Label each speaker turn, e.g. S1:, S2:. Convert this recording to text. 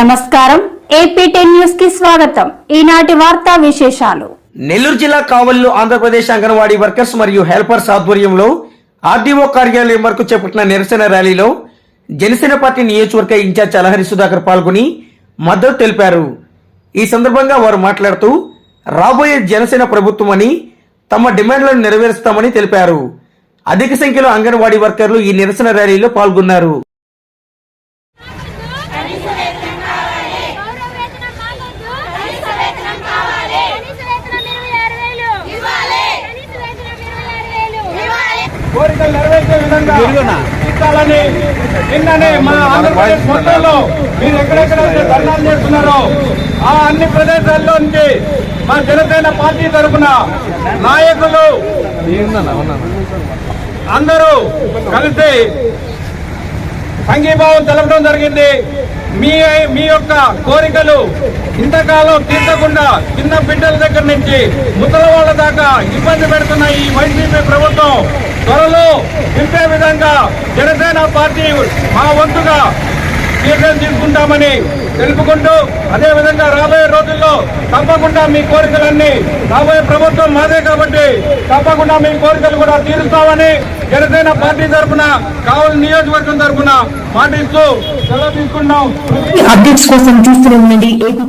S1: నమస్కారం. AP ten న్యూస్కి స్వాగతం. ఈనాటి వార్తా విశేషాలు.
S2: నెల్లూరు జిల్లా కావలిలో ఆంధ్రప్రదేశ్ అంగన్వాడీ వర్కర్స్ మరియు హెల్పర్స్ ఆధ్వర్యంలో ఆర్డీఓ కార్యాలయం వరకు చేపట్టిన నిరసన ర్యాలీలో జనసేన పార్టీ నియోజకవర్గ ఇన్ఛార్జ్ అలహరి సుధాకర్ పాల్గొని మద్దతు తెలిపారు. ఈ సందర్భంగా వారు మాట్లాడుతూ రాబోయే జనసేన ప్రభుత్వం అని తమ డిమాండ్లను నెరవేరుస్తామని తెలిపారు. అధిక సంఖ్యలో అంగన్వాడీ వర్కర్లు ఈ నిరసన ర్యాలీలో పాల్గొన్నారు.
S3: కోరికలు నెరవేర్చే విధంగా ఇస్తాలని నిన్ననే మన ఆంధ్రప్రదేశ్ మొత్తంలో మీరు ఎక్కడెక్కడైతే ధర్నాలు చేస్తున్నారో ఆ అన్ని ప్రదేశాల్లో నుంచి మా జనసేన పార్టీ తరఫున నాయకులు అందరూ కలిసి సంఘీభావం తెలపడం జరిగింది. మీ మీ యొక్క కోరికలు ఇంతకాలం తీర్చకుండా చిన్న బిడ్డల దగ్గర నుంచి ముసలి వాళ్ళ దాకా ఇబ్బంది పెడుతున్న ఈ వైసీపీ ప్రభుత్వం త్వరలో నింపే విధంగా జనసేన పార్టీ మా వంతుగా చర్యలు తీసుకుంటామని తెలుపుకుంటూ అదేవిధంగా రాబోయే రోజుల్లో తప్పకుండా మీ కోరికలన్నీ రాబోయే ప్రభుత్వం మాదే కాబట్టి తప్పకుండా మీ కోరికలు కూడా తీరుస్తామని జనసేన పార్టీ తరఫున కావలి నియోజకవర్గం తరఫున పాటిస్తూ సెలవు తీసుకున్నాం
S4: అప్డేట్స్ కోసం చూస్తూనే ఉండండి. ఏపీ